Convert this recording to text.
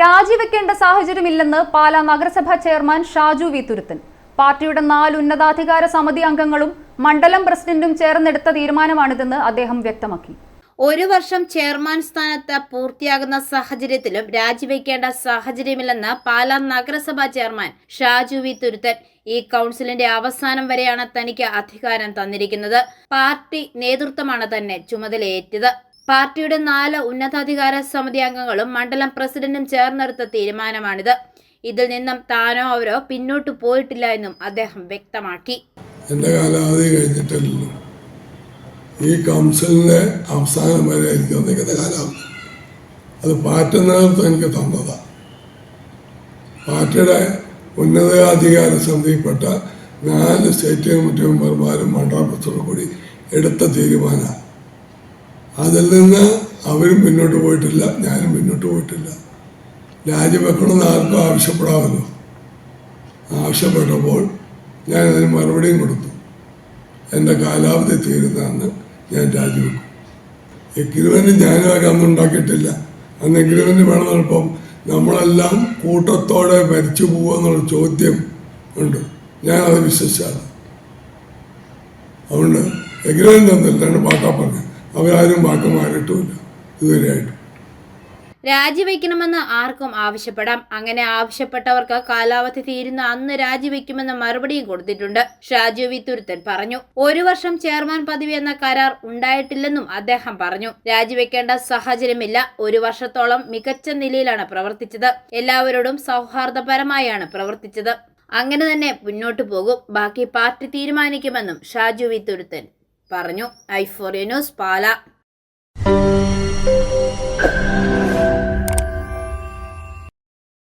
രാജിവെക്കേണ്ട സാഹചര്യമില്ലെന്ന് പാലാ നഗരസഭാ chairman Shaju V. Thuruthan. പാർട്ടിയുടെ നാല് ഉന്നതാധികാര സമിതി അംഗങ്ങളും മണ്ഡലം പ്രസിഡന്റും ചേർന്നെടുത്ത തീരുമാനമാണിതെന്ന് അദ്ദേഹം വ്യക്തമാക്കി. ഒരു വർഷം ചെയർമാൻ സ്ഥാനത്ത് പൂർത്തിയാകുന്ന സാഹചര്യത്തിലും രാജിവെക്കേണ്ട സാഹചര്യമില്ലെന്ന് പാലാ നഗരസഭാ ചെയർമാൻ ഷാജു വി. തുരുത്തൻ ഈ കൗൺസിലിന്റെ അവസാനം വരെയാണ് തനിക്ക് അധികാരം തന്നിരിക്കുന്നത്. പാർട്ടി നേതൃത്വമാണ് തന്നെ ചുമതലയേറ്റത്. പാർട്ടിയുടെ നാല് ഉന്നതാധികാര സമിതി അംഗങ്ങളും മണ്ഡലം പ്രസിഡന്റും ചേർന്നെടുത്ത തീരുമാനമാണിത്. ഇതിൽ നിന്നും താനോ അവരോ പിന്നോട്ട് പോയിട്ടില്ല എന്നും അദ്ദേഹം വ്യക്തമാക്കി. എന്റെ കാലാവധി കഴിഞ്ഞിട്ടല്ലോ. ഈ കൗൺസിലിന്റെ അവസാനം വരെ എനിക്ക് തന്നിരിക്കുന്ന കാലാവധി. അത് പാർട്ടി നേതൃത്വം എനിക്ക് തന്നതാണ് പാർട്ടിയുടെ ഉന്നതാധികാര സമിതിയിൽപ്പെട്ട നാല് സ്റ്റേറ്റ് കമ്മിറ്റി മെമ്പർമാരും മണ്ഡലം പ്രസിഡന്റും കൂടി എടുത്ത തീരുമാനമാണ്. അതിൽ നിന്ന് അവരും മുന്നോട്ട് പോയിട്ടില്ല ഞാനും മുന്നോട്ട് പോയിട്ടില്ല. രാജിവെക്കണമെന്ന് ആർക്കും ആവശ്യപ്പെടാമല്ലോ ആവശ്യപ്പെട്ടപ്പോൾ ഞാൻ അതിന് മറുപടിയും കൊടുത്തു. എന്റെ കാലാവധി തീരുന്നതെന്ന് ഞാൻ രാജിവെക്കും. എഗ്രിമെന്റ് ഞാനും അന്ന് ഉണ്ടാക്കിയിട്ടില്ല. അന്ന് എഗ്രിമെന്റ് വേണമെന്നപ്പം നമ്മളെല്ലാം കൂട്ടത്തോടെ മരിച്ചു പോകുമെന്നുള്ള ചോദ്യം ഉണ്ട്. ഞാൻ ഞാനത് വിശ്വസിച്ചാണ്. അതുകൊണ്ട് എഗ്രിമെന്റ് ഒന്നുമില്ല രണ്ട് പാട്ടാ പറഞ്ഞു അവരാരും വാക്ക് മാറിയിട്ടുമില്ല ഇതുവരെയായിട്ടും. രാജിവെക്കണമെന്ന് ആർക്കും ആവശ്യപ്പെടാം. അങ്ങനെ ആവശ്യപ്പെട്ടവർക്ക് കാലാവധി തീരുന്ന അന്ന് രാജിവെക്കുമെന്ന മറുപടിയും കൊടുത്തിട്ടുണ്ട്. ഷാജു വി തുരുത്തൻ പറഞ്ഞു. ഒരു വർഷം ചെയർമാൻ പദവി എന്ന കരാർ ഉണ്ടായിട്ടില്ലെന്നും അദ്ദേഹം പറഞ്ഞു. രാജിവെക്കേണ്ട സാഹചര്യമില്ല. ഒരു വർഷത്തോളം മികച്ച നിലയിലാണ് പ്രവർത്തിച്ചത്. എല്ലാവരോടും സൗഹാർദ്ദപരമായാണ് പ്രവർത്തിച്ചത്. അങ്ങനെ തന്നെ മുന്നോട്ടു പോകും. ബാക്കി പാർട്ടി തീരുമാനിക്കുമെന്നും ഷാജു വി തുരുത്തൻ പറഞ്ഞു. ഐഫോറിയനോസ് പാല.